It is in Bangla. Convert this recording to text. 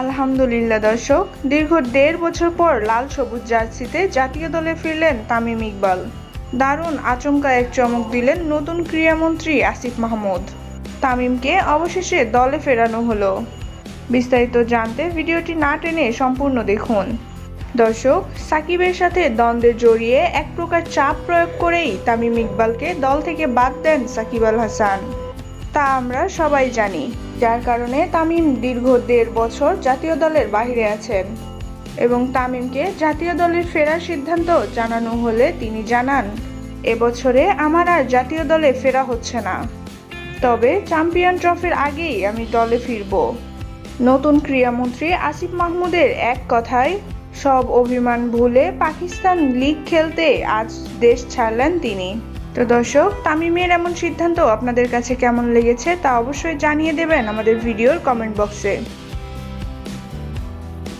আলহামদুলিল্লাহ, দর্শক। দীর্ঘ দেড় বছর পর লাল সবুজ জার্সিতে জাতীয় দলে ফিরলেন তামিম ইকবাল। দারুণ আচমকা এক চমক দিলেন নতুন ক্রীড়ামন্ত্রী আসিফ মাহমুদ। তামিমকে অবশেষে দলে ফেরানো হলো। বিস্তারিত জানতে ভিডিওটি না টেনে সম্পূর্ণ দেখুন। দর্শক, সাকিবের সাথে দ্বন্দ্বে জড়িয়ে এক প্রকার চাপ প্রয়োগ করেই তামিম ইকবালকে দল থেকে বাদ দেন সাকিব আল হাসান। তা আমরা সবাই জানি। যার কারণে তামিম দীর্ঘ দেড় বছর জাতীয় দলের বাইরে আছেন। এবং তামিমকে জাতীয় দলের ফেরার সিদ্ধান্ত জানানো হলে তিনি জানান এবছরে আমার আর জাতীয় দলে ফেরা হচ্ছে না। তবে চ্যাম্পিয়ন ট্রফির আগেই আমি দলে ফিরব। নতুন ক্রীড়ামন্ত্রী আসিফ মাহমুদের এক কথায়, সব অভিমান ভুলে পাকিস্তান লিগ খেলতে আজ দেশ ছাড়লেন তিনি। তো দর্শক, তামিমের এমন সিদ্ধান্ত আপনাদের কাছে কেমন লেগেছে তা অবশ্যই জানিয়ে দেবেন আমাদের ভিডিওর কমেন্ট বক্সে